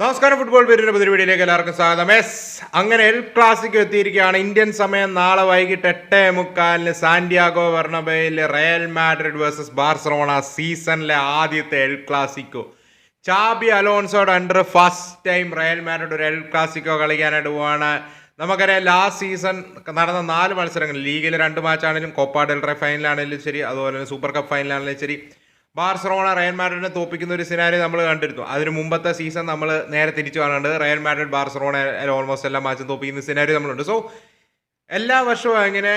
നമസ്കാരം ഫുട്ബോൾ പേരിന്റെ പുതിയ എല്ലാവർക്കും സ്വാഗതം. എസ് അങ്ങനെ എൽ ക്ലാസിക്ക് എത്തിയിരിക്കുകയാണ്. ഇന്ത്യൻ സമയം നാളെ വൈകിട്ട് എട്ട് മുക്കാലിന് സാന്റിയാഗോ വെർണബയിൽ റയൽ മാഡ്രിഡ് വേഴ്സസ് ബാർസലോണ സീസണിലെ ആദ്യത്തെ El Clasico Xabi അലോൺസോഡ് under first time Real Madrid ഒരു എൽ ക്ലാസിക്കോ കളിക്കാനായിട്ട് പോവാണ്. നമുക്കറിയാം ലാസ്റ്റ് സീസൺ നടന്ന നാല് മത്സരങ്ങൾ ലീഗിൽ രണ്ട് മാച്ചാണെങ്കിലും കോപ്പ ഡെൽറേ ഫൈനലാണെങ്കിലും ശരി അതുപോലെ തന്നെ സൂപ്പർ കപ്പ് ഫൈനലാണെങ്കിലും ശരി. ബാർസലോണ റയൽ മാഡ്രിഡിനെ തോപ്പിക്കുന്ന ഒരു സിനാരി നമ്മൾ കണ്ടിരുന്നു. അതിന് മുമ്പത്തെ സീസൺ നമ്മൾ നേരെ തിരിച്ചു കാണേണ്ടത് റയൽ മാഡ്രിഡ് ബാർസലോണ ഓൾമോസ്റ്റ് എല്ലാ മാച്ചും തോപ്പിക്കുന്ന സിനാരി നമ്മളുണ്ട്. സോ എല്ലാ വർഷവും അങ്ങനെ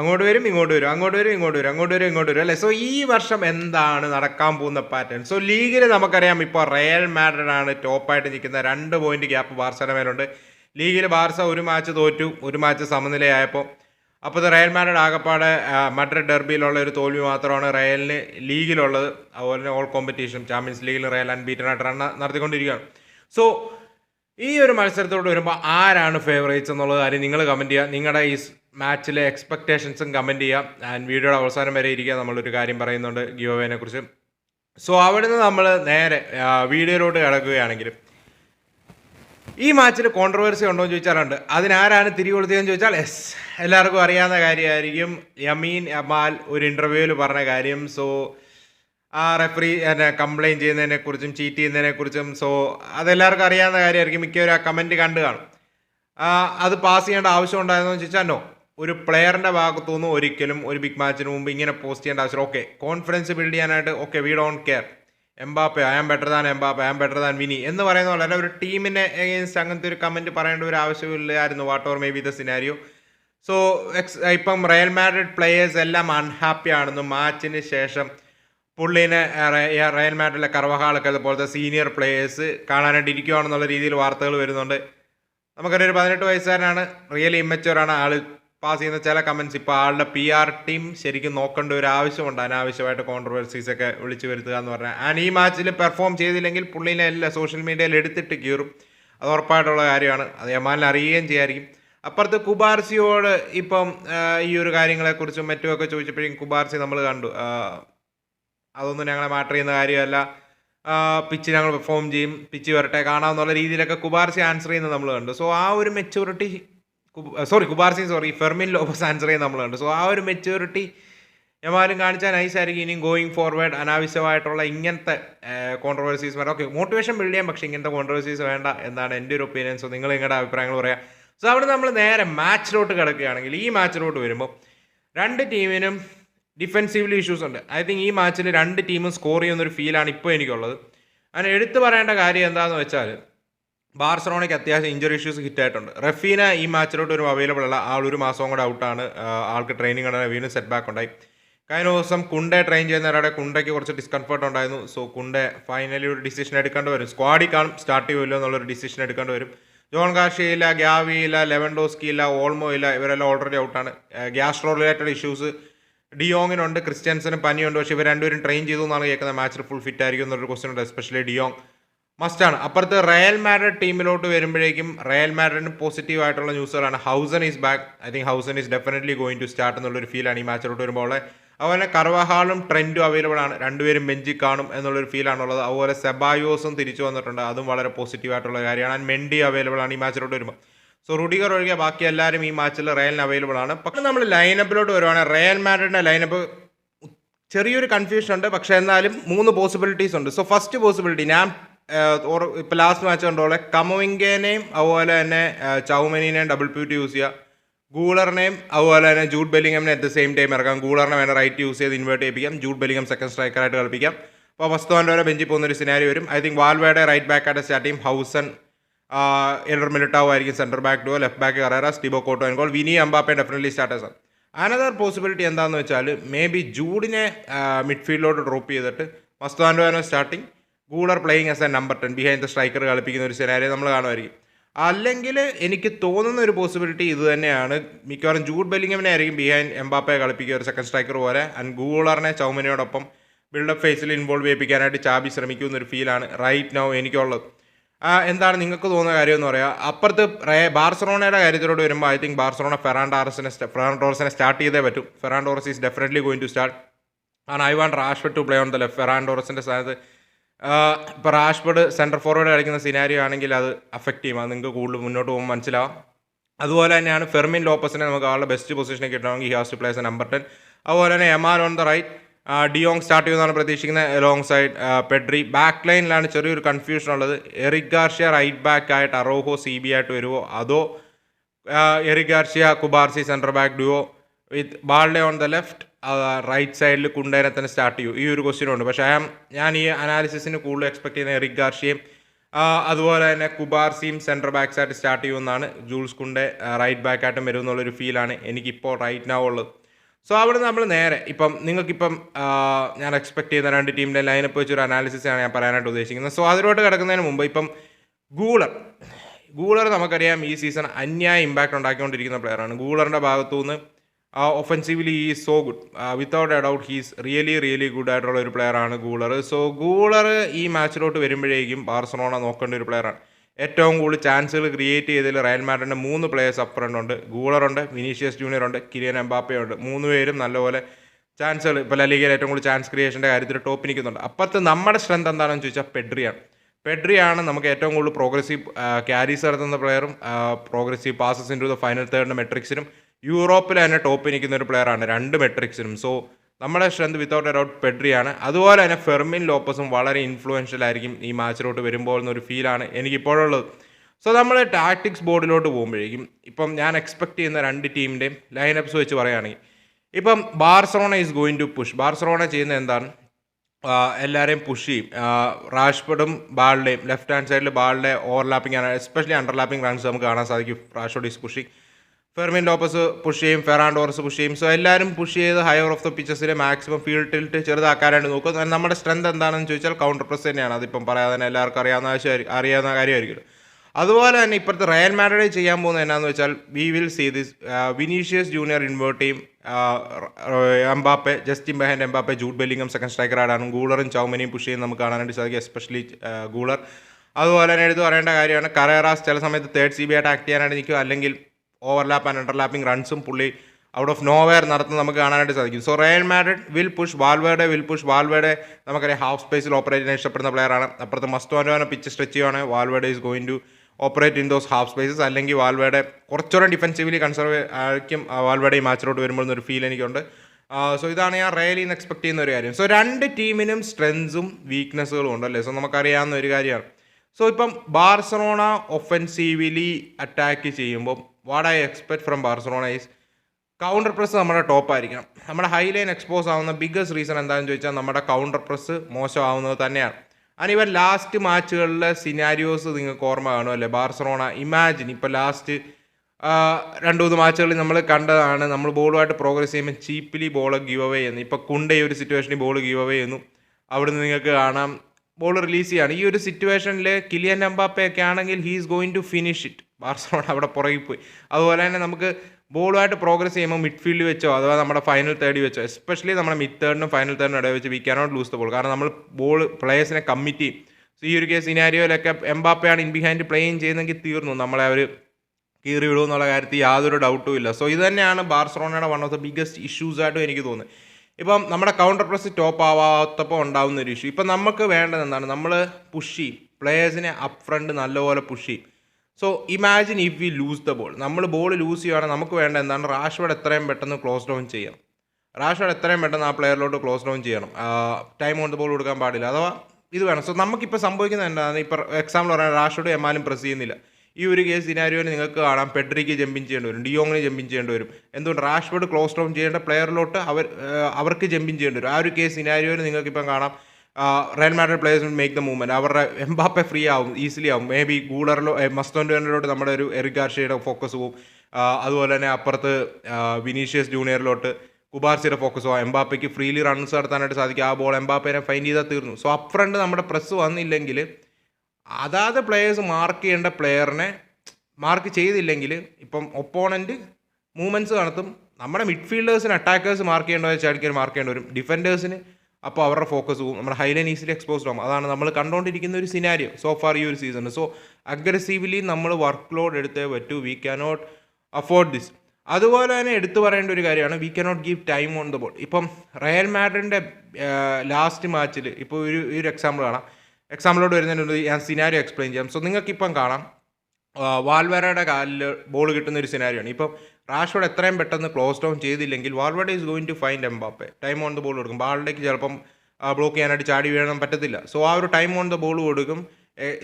അങ്ങോട്ട് വരും ഇങ്ങോട്ട് വരും അങ്ങോട്ട് വരും ഇങ്ങോട്ട് വരും അങ്ങോട്ട് വരും ഇങ്ങോട്ട് വരും അല്ലേ? സോ ഈ വർഷം എന്താണ് നടക്കാൻ പോകുന്ന പാറ്റേൺ സോ ലീഗിൽ നമുക്കറിയാം ഇപ്പോൾ റയൽ മാഡ്രിഡ് ആണ് ടോപ്പായിട്ട് നിൽക്കുന്ന രണ്ട് പോയിന്റ് ഗ്യാപ്പ് ബാർസയുടെ മേലുണ്ട്. ലീഗിൽ ബാർസ ഒരു മാച്ച് തോറ്റു ഒരു മാച്ച് സമനിലയായപ്പോൾ അപ്പോൾ ഇത് റയൽ മാഡ്രിഡ് ആകപ്പാടെ മഡ്രിഡ് ഡെർബിയിലുള്ള ഒരു തോൽവി മാത്രമാണ് റയലിന് ലീഗിലുള്ളത്. അതുപോലെ തന്നെ ഓൾ കോമ്പറ്റീഷൻ ചാമ്പ്യൻസ് ലീഗിൽ റയൽ അൺബീറ്റനായിട്ട് റൺ നടത്തിക്കൊണ്ടിരിക്കുകയാണ്. സോ ഈ ഒരു മത്സരത്തോട് വരുമ്പോൾ ആരാണ് ഫേവറേറ്റ്സ് എന്നുള്ള കാര്യം നിങ്ങൾ കമന്റ് ചെയ്യുക. നിങ്ങളുടെ ഈ മാച്ചിലെ എക്സ്പെക്റ്റേഷൻസും കമന്റ് ചെയ്യുക. ആൻഡ് വീഡിയോയുടെ അവസാനം വരെ ഇരിക്കുക. നമ്മളൊരു കാര്യം പറയുന്നുണ്ട് ഗിയോവേനെ കുറിച്ച് സോ അവിടുന്ന് നമ്മൾ നേരെ വീഡിയോയിലോട്ട് കിടക്കുകയാണെങ്കിൽ ഈ മാച്ചിൽ കോൺട്രവേഴ്സി ഉണ്ടോ എന്ന് ചോദിച്ചാലുണ്ട്. അതിനാരാണ് തിരി കൊടുത്തതെന്ന് ചോദിച്ചാൽ എസ് എല്ലാവർക്കും അറിയാവുന്ന കാര്യമായിരിക്കും. യമീൻ അമാൽ ഒരു ഇന്റർവ്യൂവിൽ പറഞ്ഞ കാര്യം. സോ ആ റെഫറി എന്നെ കംപ്ലയിന്റ് ചെയ്യുന്നതിനെക്കുറിച്ചും ചീറ്റ് ചെയ്യുന്നതിനെക്കുറിച്ചും സോ അതെല്ലാവർക്കും അറിയാവുന്ന കാര്യമായിരിക്കും. മിക്കവരും ആ കമന്റ് കണ്ടു കാണും. അത് പാസ് ചെയ്യേണ്ട ആവശ്യം ഉണ്ടായിരുന്നോ എന്ന് ചോദിച്ചാൽ നോ ഒരു പ്ലെയറിന്റെ ഭാഗത്തുനിന്ന് ഒരിക്കലും ഒരു ബിഗ് മാച്ചിന് മുമ്പ് ഇങ്ങനെ പോസ്റ്റ് ചെയ്യേണ്ട ആവശ്യം ഓക്കെ കോൺഫിഡൻസ് ബിൽഡ് ചെയ്യാനായിട്ട് okay we don't care Mbappe I am better than Mbappe I am better than Vini എന്ന് പറയുന്ന പോലെ ഒരു ടീമിനെ എഗെയിൻസ്റ്റ് അങ്ങനത്തെ ഒരു കമന്റ് പറയേണ്ട ഒരു ആവശ്യമില്ലായിരുന്നു whatever may be the scenario so X ഇപ്പം റയൽ മാഡ്രിഡ് പ്ലേയേഴ്സ് എല്ലാം അൺഹാപ്പി ആണെന്നും മാച്ചിന് ശേഷം പുള്ളിനെ റയൽ മാഡ്രിഡിലെ കർവഹാളൊക്കെ അതുപോലത്തെ സീനിയർ പ്ലേയേഴ്സ് കാണാനായിട്ട് ഇരിക്കുവാണെന്നുള്ള രീതിയിൽ വാർത്തകൾ വരുന്നുണ്ട്. നമുക്കൊരു ഒരു പതിനെട്ട് വയസ്സുകാരനാണ് റിയലി ഇമ്മച്ചുവറാണ് ആൾ പാസ് ചെയ്യുന്ന ചില കമൻസ് ഇപ്പോൾ ആളുടെ പി ആർ ടീം ശരിക്കും നോക്കേണ്ട ഒരു ആവശ്യമുണ്ട്. അനാവശ്യമായിട്ട് കോൺട്രവേഴ്സീസ് ഒക്കെ വിളിച്ചു വരുത്തുക എന്ന് പറഞ്ഞാൽ. ആൻഡ് ഈ മാച്ചിൽ പെർഫോം ചെയ്തില്ലെങ്കിൽ പുള്ളിനെ എല്ലാം സോഷ്യൽ മീഡിയയിൽ എടുത്തിട്ട് കീറും. അത് ഉറപ്പായിട്ടുള്ള കാര്യമാണ്. അത് യമാലിനെ അറിയുകയും ചെയ്യായിരിക്കും. അപ്പുറത്ത് കുബാർസിയോട് ഇപ്പം ഈ ഒരു കാര്യങ്ങളെക്കുറിച്ചും മറ്റുമൊക്കെ ചോദിച്ചപ്പോഴേക്കും കുബാർസി നമ്മൾ കണ്ടു. അതൊന്നും ഞങ്ങളെ മാറ്റർ ചെയ്യുന്ന കാര്യമല്ല. പിച്ച് ഞങ്ങൾ പെർഫോം ചെയ്യും. പിച്ച് വരട്ടെ കാണാമെന്നുള്ള രീതിയിലൊക്കെ കുബാർസി ആൻസർ ചെയ്യുന്നത് നമ്മൾ കണ്ടു. സോ ആ ഒരു maturity sorry Cubarsi sorry Fermin Lopez answer ചെയ്യുന്ന നമ്മൾ കണ്ടു. സോ ആ ഒരു മെച്യൂരിറ്റി എമാലും കാണിച്ചാൽ നൈസായിരിക്കും ഇനിയും ഗോയിങ് ഫോർവേഡ് അനാവശ്യമായിട്ടുള്ള ഇങ്ങനത്തെ കോൺട്രവേഴ്സീസ് വേണം ഓക്കെ മോട്ടിവേഷൻ ബിൽഡ് ചെയ്യാം പക്ഷേ ഇങ്ങനത്തെ കോൺട്രവേഴ്സീസ് വേണ്ട എന്നാണ് എന്റെ ഒരു ഒപ്പീനിയൻ സോ നിങ്ങൾ നിങ്ങളുടെ അഭിപ്രായങ്ങൾ പറയാം. സോ അവിടെ നമ്മൾ നേരെ മാച്ചിലോട്ട് കിടക്കുകയാണെങ്കിൽ ഈ മാച്ചിലോട്ട് വരുമ്പോൾ രണ്ട് ടീമിനും ഡിഫെൻസീവ്ലി ഇഷ്യൂസ് ഉണ്ട്. ഐ തിങ്ക് ഈ മാച്ചിൽ രണ്ട് ടീമും സ്കോർ ചെയ്യുന്നൊരു ഫീലാണ് ഇപ്പോൾ എനിക്കുള്ളത്. അങ്ങനെ എടുത്തു പറയേണ്ട കാര്യം എന്താണെന്ന് വെച്ചാൽ ബാർസലോണയ്ക്ക് അത്യാവശ്യം ഇഞ്ചറി ഇഷ്യൂസ് ഹിറ്റായിട്ടുണ്ട് റഫീന ഈ മാച്ചിലോട്ട് ഒരു അവൈലബിൾ അല്ല. ആൾ ഒരു മാസവും കൂടെ ഔട്ടാണ് ആൾക്ക് ട്രെയിനിങ് ഉണ്ടായ വീണ്ടും സെറ്റ് ബാക്ക് ഉണ്ടായി. കഴിഞ്ഞ ദിവസം കുണ്ടെ ട്രെയിൻ ചെയ്യുന്ന ഒരാളെ കുണ്ടയ്ക്ക് കുറച്ച് ഡിസ്കംഫർട്ട് ഉണ്ടായിരുന്നു. സോ കുണ്ടെ ഫൈനലി ഒരു ഡിസിഷൻ എടുക്കേണ്ടി വരും. സ്ക്വാഡിൽ കാണും. സ്റ്റാർട്ട് ചെയ്യുമല്ലോ എന്നുള്ളൊരു ഡിസിഷൻ എടുക്കേണ്ടി വരും. ജോൺ കാർഷിയില്ല ഗ്യാവി ഇല്ല ലെവൻഡോസ്കി ഇല്ല ഓൾമോ ഇല്ല. ഇവരെല്ലാം ഓൾറെഡി ഔട്ടാണ് ഗ്യാസ്ട്രോ റിലേറ്റഡ് ഇഷ്യൂസ് ഡിയോങ്ങിനുണ്ട് ക്രിസ്ത്യൻസിന് പനിയുണ്ട്. പക്ഷേ ഇവർ രണ്ടുപേരും ട്രെയിൻ ചെയ്തു എന്നാണ് കേൾക്കുന്നത്. മാച്ചിൽ ഫുൾ ഫിറ്റ് ആയിരിക്കും എന്നൊരു ക്വസ്റ്റ്യൻ ഉണ്ട് എസ്പെഷ്യലി ഡിയോങ് മസ്റ്റാണ് അപ്പുറത്ത് റയൽ മാഡ്രിഡ് ടീമിലോട്ട് വരുമ്പോഴേക്കും റയൽ മാഡ്രിഡിന് പോസിറ്റീവ് ആയിട്ടുള്ള ന്യൂസുകളാണ് Huijsen is back I think Huijsen is definitely going to start എന്നുള്ളൊരു ഫീലാണ് ഈ മാച്ചിലോട്ട് വരുമ്പോൾ അതുപോലെ കർവഹാളും ട്രെൻഡും അവൈലബിൾ ആണ്. രണ്ടുപേരും ബെഞ്ചിൽ കാണും എന്നുള്ളൊരു ഫീലാണുള്ളത് അതുപോലെ സെബായോസും തിരിച്ചു വന്നിട്ടുണ്ട്. അതും വളരെ പോസിറ്റീവ് ആയിട്ടുള്ള കാര്യമാണ്. ആൻഡ് മെൻഡി അവൈലബിൾ ആണ് ഈ മാച്ചിലോട്ട് വരുമ്പോൾ സോ റുഡിഗർ ഒഴികെ ബാക്കി എല്ലാവരും ഈ മാച്ചിൽ റയലിന് അവൈലബിൾ ആണ്. പക്ഷേ നമ്മൾ ലൈനപ്പിലോട്ട് വരുവാണെങ്കിൽ റയൽ മാഡ്രിഡിന്റെ ലൈനപ്പ് ചെറിയൊരു കൺഫ്യൂഷൻ ഉണ്ട്. പക്ഷേ എന്നാലും മൂന്ന് പോസിബിലിറ്റീസ് ഉണ്ട്. സോ ഫസ്റ്റ് പോസിബിലിറ്റി ഞാൻ ഇപ്പോൾ ലാസ്റ്റ് മാച്ച് കണ്ടോളെ? കമവിങ്കേനെയും അതുപോലെ തന്നെ ചൗമനീനെയും ഡബിൾ പ്യൂട്ട് യൂസ് ചെയ്യുക ഗൂളറിനെയും അതുപോലെ തന്നെ ജൂഡ് ബെല്ലിംഗമിനെ അറ്റ് ദ സെയിം ടൈം ഇറക്കാം. ഗൂളറിനെ വേണം റൈറ്റ് യൂസ് ചെയ്ത് ഇൻവേർട്ട് ചെയ്യിപ്പിക്കാം. ജൂഡ് ബെല്ലിംഗം സെക്കൻഡ് സ്ട്രൈക്കറായിട്ട് കളിപ്പിക്കാം. അപ്പോൾ വസ്തുവാന്റെ ഓരോ ബെഞ്ചിൽ പോകുന്നൊരു സിനാരി വരും. ഐ തിങ്ക് വാൽവേയുടെ റൈറ്റ് ബാക്ക് ആയിട്ട് സ്റ്റാർട്ടിങ് ഹൗസൻ എൽഡർ മിലിട്ടാവും ആയിരിക്കും സെന്റർ ബാക്ക് ഡോ ലെഫ്റ്റ് ബാക്ക് കറേറ സ്റ്റീബോ കോട്ടോ എൻകോൾ Vini Mbappe definitely starters another possibility എന്താണെന്ന് വെച്ചാൽ മേ ബി ജൂഡിനെ മിഡ്ഫീൽഡിലോട്ട് ഡ്രോപ്പ് ചെയ്തിട്ട് വസ്തുവാന്റെ starting Güler playing as a number ten behind the striker കളിപ്പിക്കുന്ന ഒരു സിനാരിയോ നമ്മൾ കാണുമായിരിക്കും. അല്ലെങ്കിൽ എനിക്ക് തോന്നുന്ന ഒരു പോസിബിലിറ്റി ഇത് തന്നെയാണ്. മിക്കവാറും ജൂഡ് ബെല്ലിങ്ങമിനെ ആയിരിക്കും ബിഹൈൻഡ് എംബാപ്പയെ കളിപ്പിക്കുക ഒരു സെക്കൻഡ് സ്ട്രൈക്കർ പോലെ. ആൻഡ് ഗൂളറിനെ ചൗമനയോടൊപ്പം ബിൽഡപ്പ് ഫേസിൽ ഇൻവോൾവ് ചെയ്യിപ്പിക്കാനായിട്ട് ചാബി ശ്രമിക്കുന്ന ഒരു ഫീലാണ് റൈറ്റ് നൗ എനിക്കുള്ളത്. എന്താണ് നിങ്ങൾക്ക് തോന്നുന്ന കാര്യം എന്ന് പറയാം. അപ്പുറത്ത് ബാർസലോണയുടെ കാര്യത്തിലോട്ട് വരുമ്പോൾ ഐ തിങ്ക് ബാർസലോണ ഫെറാൻ ടോറസിനെ ഫെറാൻ ടോറസിനെ സ്റ്റാർട്ട് ചെയ്തേ പറ്റും. Ferran Torres is definitely going to start and I want Rashford to play on the left Ferran ടോറസിന്റെ സ്ഥാനത്ത് ഇപ്പോൾ റാഷ്ബർഡ് സെന്റർ ഫോർവേഡ് കളിക്കുന്ന സിനാരിയോ ആണെങ്കിൽ അത് അഫക്റ്റ് ചെയ്യും. അത് നിങ്ങൾക്ക് കൂടുതൽ മുന്നോട്ട് പോകുമ്പോൾ മനസ്സിലാവും. അതുപോലെ തന്നെയാണ് ഫെർമിൻ ലോപ്പസിനെ നമുക്ക് ആളുടെ ബെസ്റ്റ് പൊസിഷനിൽ കിട്ടണമെങ്കിൽ he has to plays number ten അതുപോലെ തന്നെ M R on the right de Jong start ചെയ്യുമെന്നാണ് പ്രതീക്ഷിക്കുന്നത്. ലോങ് സൈഡ് പെഡ്രി ബാക്ക് ലൈനിലാണ് ചെറിയൊരു കൺഫ്യൂഷൻ ഉള്ളത്. എറിക് ഗാർഷ്യ റൈറ്റ് ബാക്ക് ആയിട്ട് അറോഹോ സി ബി ആയിട്ട് വരുമോ അതോ Eric Garcia Cubarsi centre back duo with Balde on the left right സൈഡിൽ കുണ്ടേനെ തന്നെ സ്റ്റാർട്ട് ചെയ്യൂ. ഈ ഒരു ക്വസ്റ്റ്യൻ ഉണ്ട്. പക്ഷേ ഞാൻ ഈ അനാലിസിസിന് കൂടുതൽ എക്സ്പെക്ട് ചെയ്യുന്ന എറിക് ഗാർഷിയും അതുപോലെ തന്നെ കുബാർസിയും സെന്റർ ബാക്സ് ആയിട്ട് സ്റ്റാർട്ട് ചെയ്യുമെന്നാണ് ജൂൾസ് കുണ്ടെ റൈറ്റ് ബാക്ക് ആയിട്ടും വരും എന്നുള്ളൊരു ഫീലാണ് എനിക്കിപ്പോൾ റൈറ്റ് നാവ് ഉള്ളത്. സോ അവിടെ നമ്മൾ നേരെ ഇപ്പം നിങ്ങൾക്കിപ്പം ഞാൻ എക്സ്പെക്ട് ചെയ്യുന്ന രണ്ട് ടീമിന്റെ ലൈനപ്പ് വെച്ചൊരു അനാലിസിസാണ് ഞാൻ പറയാനായിട്ട് ഉദ്ദേശിക്കുന്നത്. സോ അതിലോട്ട് കിടക്കുന്നതിന് മുമ്പ് ഇപ്പം ഗൂളർ ഗൂളർ നമുക്കറിയാം ഈ സീസൺ അന്യായ ഇമ്പാക്റ്റ് ഉണ്ടാക്കിക്കൊണ്ടിരിക്കുന്ന പ്ലെയറാണ് ഗൂളറിന്റെ ഭാഗത്തു നിന്ന് ഒഫൻസീവ്ലി ഈ so good without a doubt he's really really good ആയിട്ടുള്ള ഒരു പ്ലെയറാണ് ഗൂളർ സോ ഗൂളർ ഈ മാച്ചിലോട്ട് വരുമ്പോഴേക്കും ബാർസലോണ നോക്കേണ്ട ഒരു പ്ലെയറാണ് ഏറ്റവും കൂടുതൽ ചാൻസുകൾ ക്രിയേറ്റ് ചെയ്തതിൽ റയൽ മാറ്റിന്റെ മൂന്ന് പ്ലേയേഴ്സ് അപ്പ് ഉണ്ട്. ഗൂളറുണ്ട് വിനീഷ്യസ് ജൂനിയർ ഉണ്ട് കിരിയൻ എംബാപ്പയുണ്ട് മൂന്ന് പേരും നല്ലപോലെ ചാൻസുകൾ ഇപ്പോൾ ലലീഗയിൽ ഏറ്റവും കൂടുതൽ ചാൻസ് ക്രിയേഷന്റെ കാര്യത്തിൽ ടോപ്പ് നിൽക്കുന്നുണ്ട്. അപ്പുറത്ത് നമ്മുടെ സ്ട്രെങ്ത് എന്താണെന്ന് ചോദിച്ചാൽ പെഡ്രിയാണ് പെഡ്രിയാണ് നമുക്ക് ഏറ്റവും കൂടുതൽ പ്രോഗ്രസീവ് ക്യാരീസ് നടത്തുന്ന പ്ലെയറും progressive passes into the final തേർഡിന്റെ മെട്രിക്സിനും യൂറോപ്പിൽ തന്നെ ടോപ്പ് നിൽക്കുന്ന ഒരു പ്ലെയറാണ് രണ്ട് മെട്രിക്സിനും സോ നമ്മുടെ സ്ട്രെങ്ത് വിത്തൗട്ട് എറൗട്ട് പെഡ്രിയാണ് അതുപോലെ തന്നെ ഫെർമിൻ ലോപ്പസും വളരെ ഇൻഫ്ലുവൻഷ്യൽ ആയിരിക്കും ഈ മാച്ചിലോട്ട് വരുമ്പോൾ എന്നൊരു ഫീലാണ് എനിക്കിപ്പോഴുള്ളത്. സോ നമ്മൾ ടാക്ടിക്സ് ബോർഡിലോട്ട് പോകുമ്പോഴേക്കും ഇപ്പം ഞാൻ എക്സ്പെക്ട് ചെയ്യുന്ന രണ്ട് ടീമിന്റെയും ലൈനപ്സ് വെച്ച് പറയുകയാണെങ്കിൽ ഇപ്പം Barcelona is going to push Barcelona ചെയ്യുന്ന എന്താണ്? എല്ലാവരെയും പുഷ് ചെയ്യും. റാഷ്ഫോർഡും ബാളിന്റെയും ലെഫ്റ്റ് ഹാൻഡ് സൈഡിൽ ബാളിന്റെ ഓവർലാപ്പിംഗ് ആണ്. എസ്പെഷ്യലി അണ്ടർലാപ്പിംഗ് റൺസ് നമുക്ക് കാണാൻ സാധിക്കും. Rashford is pushing Fermin Lopez push ചെയ്യും ഫെറാൻഡോറസ് പുഷ് ചെയ്യും. സോ എല്ലാവരും പുഷ് ചെയ്ത് ഹയർ ഓഫ് ദ പിച്ചസിലെ മാക്സിമം ഫീൽഡ് ടിൽറ്റ് ചെറുതാക്കാനായിട്ട് നോക്കും. നമ്മുടെ സ്ട്രെങ്ത് എന്താണെന്ന് ചോദിച്ചാൽ കൗണ്ടർ പ്രസ് തന്നെയാണ്. അതിപ്പം പറയാതെ തന്നെ എല്ലാവർക്കും അറിയാവുന്ന ആവശ്യം അറിയാവുന്ന കാര്യമായിരിക്കും. അതുപോലെ തന്നെ ഇപ്പോഴത്തെ റയൽ മാഡ്രിഡ് ചെയ്യാൻ പോകുന്നത് എന്നാന്ന് വെച്ചാൽ we will see this Vinicius Junior invert ചെയ്യും. Mbappe just in behind Mbappe Jude Bellingham second striker ആടാണ്. ഗൂളറും ചൗമനിയും പുഷ് ചെയ്യും നമുക്ക് കാണാനായിട്ട് സാധിക്കും എസ്പെഷ്യലി ഗൂളർ. അതുപോലെ തന്നെ എടുത്ത് പറയേണ്ട കാര്യമാണ് കറേറാസ് ചില സമയത്ത് തേർഡ് സി ബി ആയിട്ട് ആക്ട് ചെയ്യാനായിട്ട് നിൽക്കും. അല്ലെങ്കിൽ ഓവർലാപ്പ് ആൻഡ് അണ്ടർലാപ്പിംഗ് റൺസും പുള്ളി ഔട്ട് ഓഫ് നോവെയർ നടത്തുന്നത് നമുക്ക് കാണാനായിട്ട് സാധിക്കും. So Real Madrid will push Valverde will push Valverde നമുക്കറിയാം ഹാഫ് സ്പേസിൽ ഓപ്പറേറ്റ് ചെയ്യാൻ ഇഷ്ടപ്പെടുന്ന പ്ലെയറാണ് അപ്പുറത്ത് മസ്റ്റോനോനെ പിച്ച് സ്ട്രെച്ച് ചെയ്യുവാണ്. Valverde is going to operate in those half spaces അല്ലെങ്കിൽ വാൽവേഡ് കുറച്ചുകൂടെ ഡിഫെൻസീവ്ലി കൺസർവ് ആയിരിക്കും. വാൽവേഡ് ഈ മാച്ചിലോട്ട് വരുമ്പോൾ എന്നൊരു ഫീൽ എനിക്കുണ്ട്. സോ ഇതാണ് ഞാൻ റയലി നിന്ന് എക്സ്പെക്ട് ചെയ്യുന്ന ഒരു കാര്യം. സോ രണ്ട് ടീമിനും സ്ട്രെങ്സും വീക്ക്നെസ്സുകളും ഉണ്ടല്ലേ സോ നമുക്കറിയാവുന്ന ഒരു കാര്യമാണ്. സോ ഇപ്പം ബാർസലോണ ഒഫൻസീവ്ലി അറ്റാക്ക് ചെയ്യുമ്പോൾ what I expect from Barcelona is counter press നമ്മുടെ ടോപ്പ് ആയിരിക്കണം. നമ്മുടെ ഹൈ ലൈൻ എക്സ്പോസ് ആവുന്ന ബിഗ്ഗസ്റ്റ് റീസൺ എന്താണെന്ന് ചോദിച്ചാൽ നമ്മുടെ കൗണ്ടർ പ്രസ് മോശമാവുന്നത് തന്നെയാണ്. അതിന് ഇവർ ലാസ്റ്റ് മാച്ചുകളിലെ സിനാരിയോസ് നിങ്ങൾക്ക് ഓർമ്മ കാണും അല്ലേ? ബാർസലോണ ഇമാജിൻ ഇപ്പോൾ ലാസ്റ്റ് രണ്ട് മൂന്ന് മാച്ചുകളിൽ നമ്മൾ കണ്ടതാണ് നമ്മൾ ബോളുമായിട്ട് പ്രോഗ്രസ് ചെയ്യുമ്പോൾ ചീപ്പിലി ബോൾ ഗീവ് അവേ ചെയ്യുന്നു. ഇപ്പോൾ കുണ്ട ഒരു സിറ്റുവേഷനിൽ ബോൾ ഗീവ് അവേ ചെയ്യുന്നു. അവിടുന്ന് നിങ്ങൾക്ക് കാണാം. ബോൾ റിലീസ് ചെയ്യാണ്. ഈ ഒരു സിറ്റുവേഷനിൽ കിലിയൻ എംബാപ്പെ ഒക്കെ ആണെങ്കിൽ he's going to finish it Barcelona അവിടെ പുറകിൽ പോയി. അതുപോലെ തന്നെ നമുക്ക് ബോളുമായിട്ട് പ്രോഗ്രസ് ചെയ്യുമ്പോൾ മിഡ്ഫീൽഡ് വെച്ചോ അഥവാ നമ്മുടെ ഫൈനൽ തേർഡിൽ വെച്ചോ എസ്പെഷ്യലി നമ്മുടെ മിഡ് തേർഡിനും ഫൈനൽ തേർഡിനും ഇടയിൽ വെച്ച് we cannot lose the ball കാരണം നമ്മൾ ബോൾ പ്ലേയേഴ്സിനെ കമ്മിറ്റ് ചെയ്യും. സോ ഈ ഒരു കേസ് സിനാരിയോയിലൊക്കെ എംബാപ്പയാണ് ഇൻ ബിഹൈൻഡ് പ്ലേയിങ് ചെയ്യുന്നെങ്കിൽ തീർന്നു. നമ്മളെ അവർ കീറി വിടുമെന്നുള്ള കാര്യത്തിൽ യാതൊരു ഡൗട്ടും ഇല്ല. സോ ഇത് തന്നെയാണ് ബാർസലോണയുടെ one of the biggest issues ആയിട്ടും എനിക്ക് തോന്നുന്നത്. ഇപ്പം നമ്മുടെ കൗണ്ടർ പ്രസ് ടോപ്പ് ആവാത്തപ്പോൾ ഉണ്ടാകുന്ന ഒരു ഇഷ്യൂ ഇപ്പം നമുക്ക് വേണ്ടത് എന്താണ്? നമ്മൾ പുഷ് ചെയ്യും. പ്ലേയേഴ്സിനെ അപ്പ് ഫ്രണ്ട് നല്ലപോലെ പുഷ് ചെയ്യും. So imagine if we lose the ball നമ്മൾ ബോൾ ലൂസ് ചെയ്യുകയാണെങ്കിൽ നമുക്ക് വേണ്ട എന്താണ്? റാഷ്വേഡ് എത്രയും പെട്ടെന്ന് ക്ലോസ് ഡൗൺ ചെയ്യാം റാഷ്വേഡ് എത്രയും പെട്ടെന്ന് ആ പ്ലെയറിലോട്ട് ക്ലോസ് ഡൗൺ ചെയ്യണം. ടൈം കൊണ്ട് ബോൾ കൊടുക്കാൻ പാടില്ല. അഥവാ ഇത് വേണം. സോ നമുക്കിപ്പോൾ സംഭവിക്കുന്നത് എന്താണ്? ഇപ്പോൾ എക്സാമ്പിൾ പറയാൻ റാഷ്വേഡ് എമാലും പ്രസ് ചെയ്യുന്നില്ല. ഈ ഒരു കേസ് സിനാരിയോയിൽ നിങ്ങൾക്ക് കാണാം. പെഡ്രിക്ക് ജമ്പിങ് ചെയ്യേണ്ടി വരും. ഡിയോങ്ങിന് ജമ്പിങ് ചെയ്യേണ്ടി വരും. എന്തുകൊണ്ട്? റാഷ്വേഡ് ക്ലോസ് ഡൗൺ ചെയ്യേണ്ട പ്ലെയറിലോട്ട് അവർ അവർക്ക് ജമ്പിങ് ചെയ്യേണ്ടി വരും. ആ ഒരു കേസ് സിനാരിയോയിൽ നിങ്ങൾക്കിപ്പം കാണാം. Real Madrid players make the movement അവരുടെ എംബാപ്പെ ഫ്രീ ആവും ഈസിലി ആവും. മേ ബി ഗൂളറിലോ മസ്റ്റോൻഡോനിലോട്ട് നമ്മുടെ ഒരു എറിഗാർഷയുടെ ഫോക്കസ് പോവും. അതുപോലെ തന്നെ അപ്പുറത്ത് വിനീഷ്യസ് ജൂനിയറിലോട്ട് കുബാർസിയുടെ ഫോക്കസ് പോവാം. എംബാപ്പയ്ക്ക് ഫ്രീലി റൺസ് നടത്താനായിട്ട് സാധിക്കും. ആ ബോൾ എംബാപ്പേനെ ഫൈൻ ചെയ്താൽ തീർന്നു. സോ അപ്പ് ഫ്രണ്ട് നമ്മുടെ പ്രസ് വന്നില്ലെങ്കിൽ അതാത് പ്ലെയേഴ്സ് മാർക്ക് ചെയ്യേണ്ട പ്ലെയറിനെ മാർക്ക് ചെയ്തില്ലെങ്കിൽ ഇപ്പം ഒപ്പോണന്റ് മൂവ്മെന്റ്സ് നടത്തും. നമ്മുടെ മിഡ്ഫീൽഡേഴ്സിന് അറ്റാക്കേഴ്സ് മാർക്ക് ചെയ്യേണ്ട വെച്ചാൽ മാർക്ക് ചെയ്യേണ്ടി വരും. ഡിഫൻഡേഴ്സിന് അപ്പോൾ അവരുടെ ഫോക്കസ് പോകും. നമ്മുടെ ഹൈലൈൻ ഈസിലി എക്സ്പോസ്ഡ് ആകും. അതാണ് നമ്മൾ കണ്ടുകൊണ്ടിരിക്കുന്ന ഒരു സിനാരിയോ സോ ഫാർ ഈ ഒരു സീസണിൽ സോ അഗ്രസീവ്ലി നമ്മൾ വർക്ക് ലോഡ് എടുത്തേ പറ്റൂ. വി ക്യാനോട്ട് അഫോർഡ് ദിസ് അതുപോലെ തന്നെ എടുത്തു പറയേണ്ട ഒരു കാര്യമാണ്. We cannot give time on the ball ഇപ്പം റയൽ മാഡ്രിന്റെ ലാസ്റ്റ് മാച്ചിൽ ഇപ്പോൾ ഒരു ഒരു എക്സാമ്പിൾ കാണാം. എക്സാമ്പിളോട് വരുന്നതിന് ഞാൻ സിനാരിയോ എക്സ്പ്ലെയിൻ ചെയ്യാം. സോ നിങ്ങൾക്കിപ്പം കാണാം. വാൽവേറയുടെ കാലിൽ ബോൾ കിട്ടുന്ന ഒരു സിനാരിയാണ് ഇപ്പം റാഷോഡ് എത്രയും പെട്ടെന്ന് ക്ലോസ് ഡൗൺ ചെയ്തില്ലെങ്കിൽ Valverde is going to find Mbappe time on the ball കൊടുക്കും. ബാളിലേക്ക് ചിലപ്പം ബ്ലോക്ക് ചെയ്യാനായിട്ട് ചാടി വീഴാൻ പറ്റത്തില്ല. സോ ആ ഒരു ടൈം ഓൺ ദ ബോൾ കൊടുക്കും.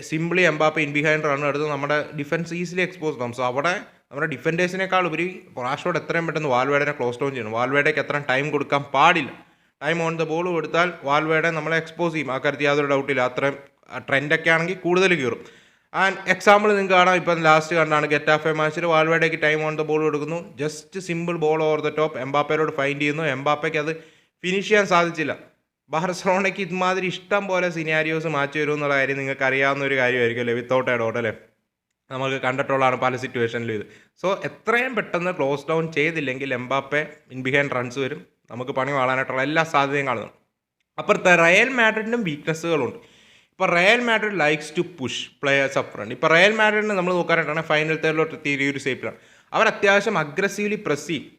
Simply Mbappe in behind run എടുത്ത് നമ്മുടെ ഡിഫൻസ് ഈസിലി എക്സ്പോസ് ആകും സോ അവിടെ നമ്മുടെ ഡിഫൻഡേഴ്സിനേക്കാൾ ഉപരി റാഷോഡ് എത്രയും പെട്ടെന്ന് വാൽവേഡിനെ ക്ലോസ് ഡൗൺ ചെയ്യണം. വാൽവേഡേക്ക് എത്രയും ടൈം കൊടുക്കാൻ പാടില്ല. ടൈം ഓൺ ദ ബോൾ കൊടുത്താൽ വാൽവേടെ നമ്മളെ എക്സ്പോസ് ചെയ്യും. ആ കാര്യത്തിൽ യാതൊരു ഡൗട്ടില്ല അത്രയും ട്രെൻഡൊക്കെ ആണെങ്കിൽ കൂടുതൽ കയറും. ആൻഡ് എക്സാമ്പിൾ നിങ്ങൾക്ക് കാണാം. ഇപ്പം ലാസ്റ്റ് കണ്ടാണ് ഗെറ്റ് ആഫ് എ മാച്ചിൽ വാൽവേടേക്ക് ടൈം ഓൺ ദ ബോൾ കൊടുക്കുന്നു. Just simple ball over the top എംബാപ്പയോട് find ചെയ്യുന്നു. എംബാപ്പയ്ക്ക് അത് ഫിനിഷ് ചെയ്യാൻ സാധിച്ചില്ല. ബാർസലോണയ്ക്ക് ഇതുമാതിരി ഇഷ്ടം പോലെ സിനാരിയോസ് മാച്ച് വരും എന്നുള്ള കാര്യം നിങ്ങൾക്ക് അറിയാവുന്ന ഒരു കാര്യമായിരിക്കും അല്ലേ വിത്തൗട്ട് ഡോട്ട് അല്ലേ? നമുക്ക് കണ്ടിട്ടുള്ളതാണ് പല സിറ്റുവേഷനിലും ഇത്. സോ എത്രയും പെട്ടെന്ന് ക്ലോസ് ഡൗൺ ചെയ്തില്ലെങ്കിൽ എംബാപ്പെ ഇൻ ബിഹൈൻഡ് റൺസ് വരും. നമുക്ക് പണി വാളാനായിട്ടുള്ള എല്ലാ സാധ്യതയും കാണുന്നു അപ്പുറത്തെ റയൽ മാഡ്രിഡിനും വീക്ക്നെസ്സുകളുണ്ട് ഇപ്പോൾ Real Madrid likes to push players up front ഇപ്പോൾ റയൽ മാഡ്രിഡിന് നമ്മൾ നോക്കാനായിട്ടാണ് ഫൈനൽ തേർഡിലോട്ട് എത്തിയ ഒരു സേഫിലാണ് അവർ അത്യാവശ്യം അഗ്രസീവ്ലി പ്രസ് ചെയ്യും.